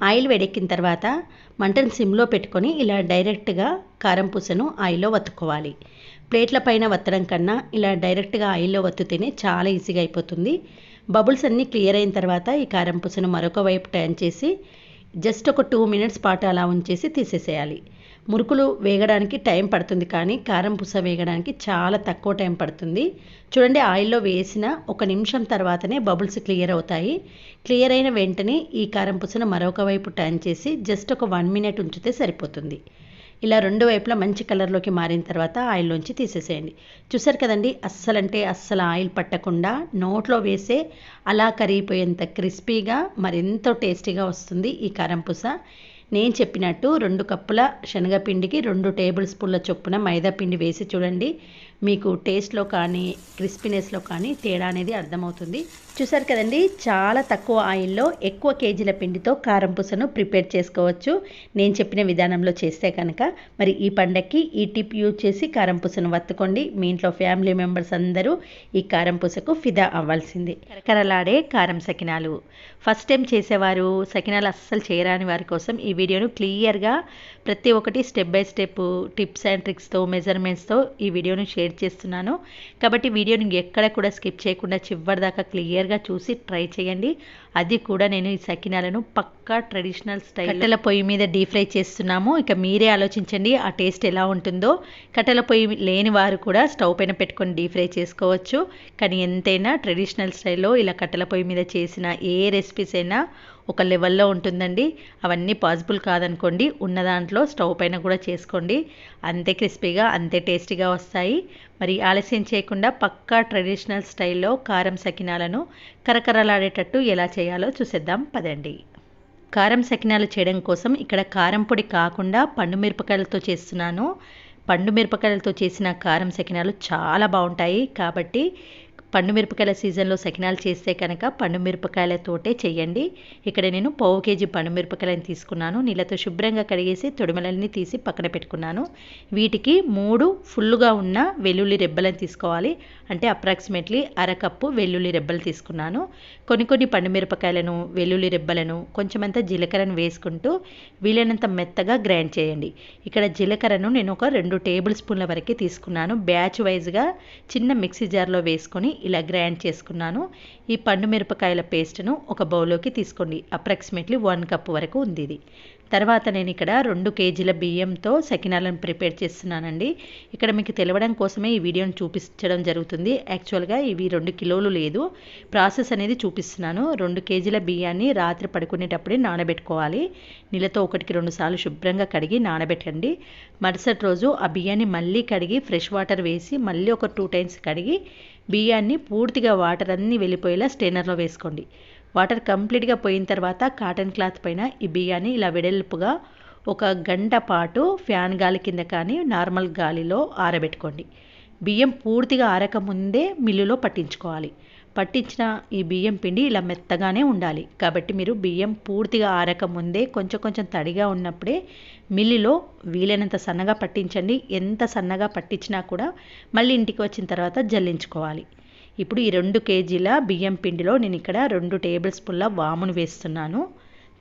Speaker 1: ఆయిల్ వేడెక్కిన తర్వాత మంటను సిమ్లో పెట్టుకొని ఇలా డైరెక్ట్గా కారం పూసను ఆయిల్లో వత్తుకోవాలి. ప్లేట్ల పైన వత్తడం కన్నా ఇలా డైరెక్ట్గా ఆయిల్లో వత్తుతేనే చాలా ఈజీగా అయిపోతుంది. బబుల్స్ అన్నీ క్లియర్ అయిన తర్వాత ఈ కారం పూసను మరొక వైపు టర్న్ చేసి జస్ట్ ఒక టూ మినిట్స్ పాటు అలా ఉంచేసి తీసేసేయాలి. మురుకులు వేగడానికి టైం పడుతుంది కానీ కారం పూస వేగడానికి చాలా తక్కువ టైం పడుతుంది. చూడండి ఆయిల్లో వేసిన ఒక నిమిషం తర్వాతనే బబుల్స్ క్లియర్ అవుతాయి. క్లియర్ అయిన వెంటనే ఈ కారం పూసను మరొక వైపు టర్న్ చేసి జస్ట్ ఒక వన్ మినిట్ ఉంచితే సరిపోతుంది. ఇలా రెండు వైపులా మంచి కలర్లోకి మారిన తర్వాత ఆయిల్లోంచి తీసేసేయండి. చూసారు కదండి అస్సలంటే అస్సలు ఆయిల్ పట్టకుండా నోట్లో వేసే అలా కరిగిపోయేంత క్రిస్పీగా మరెంతో టేస్టీగా వస్తుంది ఈ కారం పూస. నేను చెప్పినట్టు రెండు కప్పుల శనగపిండికి రెండు టేబుల్ స్పూన్ల చొప్పున మైదా పిండి వేసి చూడండి మీకు టేస్ట్లో కానీ క్రిస్పీనెస్లో కానీ తేడా అనేది అర్థమవుతుంది. చూసారు కదండి చాలా తక్కువ ఆయిల్లో ఎక్కువ కేజీల పిండితో కారం పూసను ప్రిపేర్ చేసుకోవచ్చు. నేను చెప్పిన విధానంలో చేస్తే కనుక. మరి ఈ పండక్కి ఈ టిప్ యూజ్ చేసి కారం పూసను వత్తుకోండి. మీ ఇంట్లో ఫ్యామిలీ మెంబర్స్ అందరూ ఈ కారం పూసకు ఫిదా అవ్వాల్సింది. కరకరలాడే కారం సకినాలు. ఫస్ట్ టైం చేసేవారు సకినాలు అస్సలు చేయరాని వారి కోసం ఈ వీడియోను క్లియర్గా ప్రతి ఒక్కటి step by step tips and ట్రిక్స్తో మెజర్మెంట్స్తో ఈ వీడియోను షేర్ చేస్తున్నాను. కాబట్టి వీడియోని ఎక్కడ కూడా స్కిప్ చేయకుండా చివరి దాకా క్లియర్గా చూసి ట్రై చేయండి. అది కూడా నేను ఈ సకినాలను పక్కా ట్రెడిషనల్ స్టైల్ కట్టెల పొయ్యి మీద డీప్ ఫ్రై చేస్తున్నాము. ఇక మీరే ఆలోచించండి ఆ టేస్ట్ ఎలా ఉంటుందో. కట్టెల పొయ్యి లేని వారు కూడా స్టవ్ పైన పెట్టుకొని డీప్ ఫ్రై చేసుకోవచ్చు. కానీ ఎంతైనా ట్రెడిషనల్ స్టైల్లో ఇలా కట్టెల పొయ్యి మీద చేసిన ఏ రెసిపీస్ అయినా ఒక లెవెల్లో ఉంటుందండి. అవన్నీ పాసిబుల్ కాదనుకోండి. ఉన్న దాంట్లో స్టవ్ పైన కూడా చేసుకోండి. అంతే క్రిస్పీగా అంతే టేస్టీగా వస్తాయి. మరి ఆలస్యం చేయకుండా పక్కా ట్రెడిషనల్ స్టైల్లో కారం సకినాలను కరకరలాడేటట్టు ఎలా చేయాలో చూసేద్దాం. పదండి. కారం సకినాలు చేయడం కోసం ఇక్కడ కారం పొడి కాకుండా పండు మిరపకాయలతో చేస్తున్నాను. పండు మిరపకాయలతో చేసిన కారం సకినాలు చాలా బాగుంటాయి. కాబట్టి పండు మిరపకాయల సీజన్లో సకినాలు చేస్తే కనుక పండు మిరపకాయలతోటే చేయండి. ఇక్కడ నేను పావు కేజీ పండు మిరపకాయలను తీసుకున్నాను. నీళ్ళతో శుభ్రంగా కడిగేసి తొడిమలన్నీ తీసి పక్కన పెట్టుకున్నాను. వీటికి మూడు ఫుల్గా ఉన్న వెల్లుల్లి రెబ్బలను తీసుకోవాలి. అంటే అప్రాక్సిమేట్లీ అరకప్పు వెల్లుల్లి రెబ్బలు తీసుకున్నాను. కొన్ని కొన్ని పండు మిరపకాయలను వెల్లుల్లి రెబ్బలను కొంచెమంత జీలకర్రను వేసుకుంటూ వీలైనంత మెత్తగా గ్రైండ్ చేయండి. ఇక్కడ జీలకర్రను నేను ఒక రెండు టేబుల్ స్పూన్ల వరకు తీసుకున్నాను. బ్యాచ్ వైజ్గా చిన్న మిక్సీ జార్లో వేసుకొని ఇలా గ్రైండ్ చేసుకున్నాను. ఈ పండు మిరపకాయల పేస్ట్ను ఒక బౌల్లోకి తీసుకోండి. అప్రాక్సిమేట్లీ వన్ కప్ వరకు ఉంది ఇది. తర్వాత నేను ఇక్కడ రెండు కేజీల బియ్యంతో సకినాలను ప్రిపేర్ చేస్తున్నానండి. ఇక్కడ మీకు తెలవడం కోసమే ఈ వీడియోని చూపించడం జరుగుతుంది. యాక్చువల్గా ఇవి రెండు కిలోలు లేదు. ప్రాసెస్ అనేది చూపిస్తున్నాను. రెండు కేజీల బియ్యాన్ని రాత్రి పడుకునేటప్పుడే నానబెట్టుకోవాలి. నీళ్ళతో ఒకటికి రెండు సార్లు శుభ్రంగా కడిగి నానబెట్టండి. మరుసటి రోజు ఆ బియ్యాన్ని మళ్ళీ కడిగి ఫ్రెష్ వాటర్ వేసి మళ్ళీ ఒక టూ టైమ్స్ కడిగి బియ్యాన్ని పూర్తిగా వాటర్ అన్నీ వెళ్ళిపోయేలా స్టెయినర్లో వేసుకోండి. వాటర్ కంప్లీట్గా పోయిన తర్వాత కాటన్ క్లాత్ పైన ఈ బియ్యాన్ని ఇలా వెడల్పుగా ఒక గంట పాటు ఫ్యాన్ గాలి కింద కానీ నార్మల్ గాలిలో ఆరబెట్టుకోండి. బియ్యం పూర్తిగా ఆరకముందే మిల్లులో పట్టించుకోవాలి. పట్టించిన ఈ బియ్యం పిండి ఇలా మెత్తగానే ఉండాలి. కాబట్టి మీరు బియ్యం పూర్తిగా ఆరక ముందే కొంచెం కొంచెం తడిగా ఉన్నప్పుడే మిల్లులో వీలైనంత సన్నగా పట్టించండి. ఎంత సన్నగా పట్టించినా కూడా మళ్ళీ ఇంటికి వచ్చిన తర్వాత జల్లించుకోవాలి. ఇప్పుడు ఈ రెండు కేజీల బియ్యం పిండిలో నేను ఇక్కడ రెండు టేబుల్ స్పూన్ల వామును వేస్తున్నాను.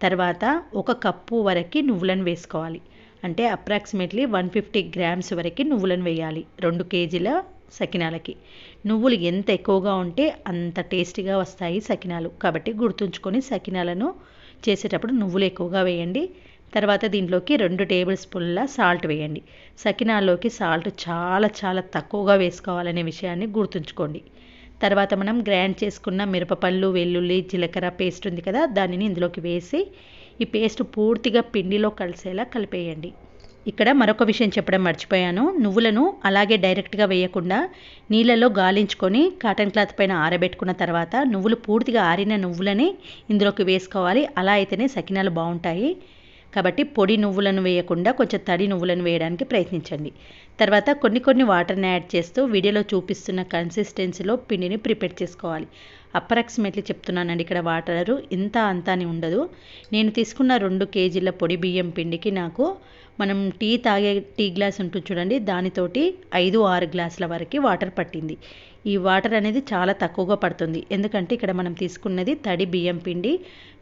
Speaker 1: తర్వాత ఒక కప్పు వరకు నువ్వులను వేసుకోవాలి. అంటే అప్రాక్సిమేట్లీ వన్ ఫిఫ్టీ గ్రామ్స్ వరకు నువ్వులను వేయాలి. రెండు కేజీల సకినాలకి. నువ్వులు ఎంత ఎక్కువగా ఉంటే అంత టేస్టీగా వస్తాయి సకినాలు. కాబట్టి గుర్తుంచుకొని సకినాలను చేసేటప్పుడు నువ్వులు ఎక్కువగా వేయండి. తర్వాత దీంట్లోకి రెండు టేబుల్ స్పూన్ల సాల్ట్ వేయండి. సకినాల్లోకి సాల్ట్ చాలా చాలా తక్కువగా వేసుకోవాలనే విషయాన్ని గుర్తుంచుకోండి. తర్వాత మనం గ్రైండ్ చేసుకున్న మిరపపళ్ళు వెల్లుల్లి జీలకర్ర పేస్ట్ ఉంది కదా దానిని ఇందులోకి వేసి ఈ పేస్ట్ పూర్తిగా పిండిలో కలిసేలా కలిపేయండి. ఇక్కడ మరొక విషయం చెప్పడం మర్చిపోయాను. నువ్వులను అలాగే డైరెక్ట్గా వేయకుండా నీళ్ళలో గాలించుకొని కాటన్ క్లాత్ పైన ఆరబెట్టుకున్న తర్వాత నువ్వులు పూర్తిగా ఆరిన నువ్వులని ఇందులోకి వేసుకోవాలి. అలా అయితేనే సకినాలు బాగుంటాయి. కాబట్టి పొడి నువ్వులను వేయకుండా కొంచెం తడి నువ్వులను వేయడానికి ప్రయత్నించండి. తర్వాత కొన్ని కొన్ని వాటర్ని యాడ్ చేస్తూ వీడియోలో చూపిస్తున్న కన్సిస్టెన్సీలో పిండిని ప్రిపేర్ చేసుకోవాలి. అప్రాక్సిమేట్లీ చెప్తున్నానండి ఇక్కడ వాటరు ఇంత అంత అని ఉండదు. నేను తీసుకున్న రెండు కేజీల పొడి బియ్యం పిండికి నాకు మనం టీ తాగే టీ గ్లాస్ ఉంటుంది చూడండి దానితోటి ఐదు ఆరు గ్లాసుల వరకు వాటర్ పట్టింది. ఈ వాటర్ అనేది చాలా తక్కువగా పడుతుంది. ఎందుకంటే ఇక్కడ మనం తీసుకున్నది తడి బియ్యం పిండి.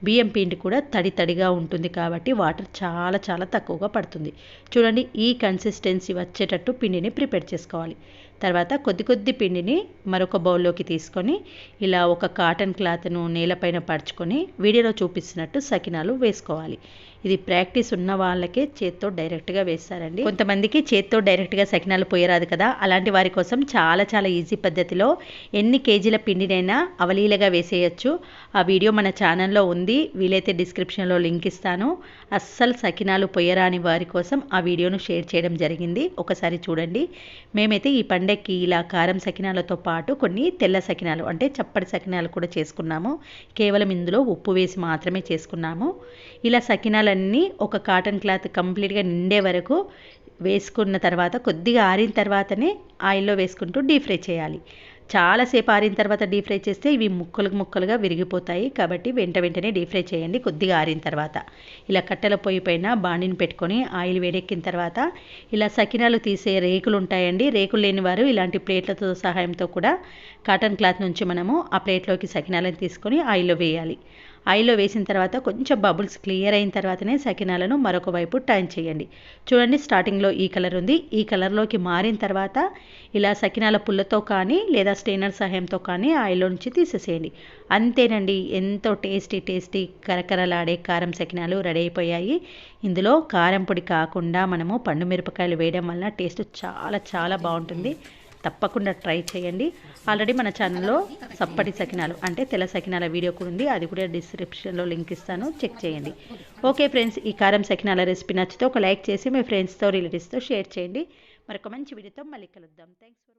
Speaker 1: బియ్యం పిండి కూడా తడి తడిగా ఉంటుంది కాబట్టి వాటర్ చాలా చాలా తక్కువగా పడుతుంది. చూడండి ఈ కన్సిస్టెన్సీ వచ్చేటట్టు పిండిని ప్రిపేర్ చేసుకోవాలి. తర్వాత కొద్ది కొద్ది పిండిని మరొక బౌల్లోకి తీసుకొని ఇలా ఒక కాటన్ క్లాత్ను నేలపైన పరుచుకొని వీడియోలో చూపిస్తున్నట్టు సకినాలు వేసుకోవాలి. ఇది ప్రాక్టీస్ ఉన్న వాళ్ళకే చేత్తో డైరెక్ట్గా వేస్తారండి. కొంతమందికి చేత్తో డైరెక్ట్గా సకినాలు పోయరాదు కదా. అలాంటి వారి కోసం చాలా చాలా ఈజీ పద్ధతిలో ఎన్ని కేజీల పిండినైనా అవలీలగా వేసేయచ్చు. ఆ వీడియో మన ఛానల్లో ఉంది. వీలైతే డిస్క్రిప్షన్లో లింక్ ఇస్తాను. అస్సలు సకినాలు పొయ్యరాని వారి కోసం ఆ వీడియోను షేర్ చేయడం జరిగింది. ఒకసారి చూడండి. మేమైతే ఈ పండుగ పండగకి ఇలా కారం సకినాలతో పాటు కొన్ని తెల్ల సకినాలు అంటే చప్పటి సకినాలు కూడా చేసుకున్నాము. కేవలం ఇందులో ఉప్పు వేసి మాత్రమే చేసుకున్నాము. ఇలా సకినాలన్నీ ఒక కాటన్ క్లాత్ కంప్లీట్గా నిండే వరకు వేసుకున్న తర్వాత కొద్దిగా ఆరిన తర్వాతనే ఆయిల్లో వేసుకుంటూ డీప్ ఫ్రై చేయాలి. చాలాసేపు ఆరిన తర్వాత డీప్ ఫ్రై చేస్తే ఇవి ముక్కలు ముక్కలుగా విరిగిపోతాయి. కాబట్టి వెంట వెంటనే డీప్ ఫ్రై చేయండి కొద్దిగా ఆరిన తర్వాత. ఇలా కట్టెల పొయ్యి పైన బాండిని పెట్టుకొని ఆయిల్ వేడెక్కిన తర్వాత ఇలా సకినాలు తీసే రేకులు ఉంటాయండి. రేకులు లేని వారు ఇలాంటి ప్లేట్లతో సహాయంతో కూడా కాటన్ క్లాత్ నుంచి మనము ఆ ప్లేట్లోకి సకినాలను తీసుకొని ఆయిల్లో వేయాలి. ఆయిల్లో వేసిన తర్వాత కొంచెం బబుల్స్ క్లియర్ అయిన తర్వాతనే సకినాలను మరొక వైపు టర్న్ చేయండి. చూడండి స్టార్టింగ్లో ఈ కలర్ ఉంది. ఈ కలర్లోకి మారిన తర్వాత ఇలా సకినాల పుల్లతో కానీ లేదా స్టెయినర్ సహాయంతో కానీ ఆయిల్లో నుంచి తీసేసేయండి. అంతేనండి ఎంతో టేస్టీ టేస్టీ కరకరలాడే కారం సకినాలు రెడీ అయిపోయాయి. ఇందులో కారం పొడి కాకుండా మనము పండు మిరపకాయలు వేయడం వల్ల టేస్ట్ చాలా చాలా బాగుంటుంది. తప్పకుండా ట్రై చేయండి. ఆల్రెడీ మన ఛానల్లో సప్పటి సకినాలు అంటే తెల్ల సకినాల వీడియో కూడా ఉంది. అది కూడా డిస్క్రిప్షన్లో లింక్ ఇస్తాను. చెక్ చేయండి. ఓకే ఫ్రెండ్స్ ఈ కారం సకినాల రెసిపీ నచ్చితే ఒక లైక్ చేసి మీ ఫ్రెండ్స్తో రిలేటివ్స్తో షేర్ చేయండి. మరొక మంచి వీడియోతో మళ్ళీ కలుద్దాం. థ్యాంక్స్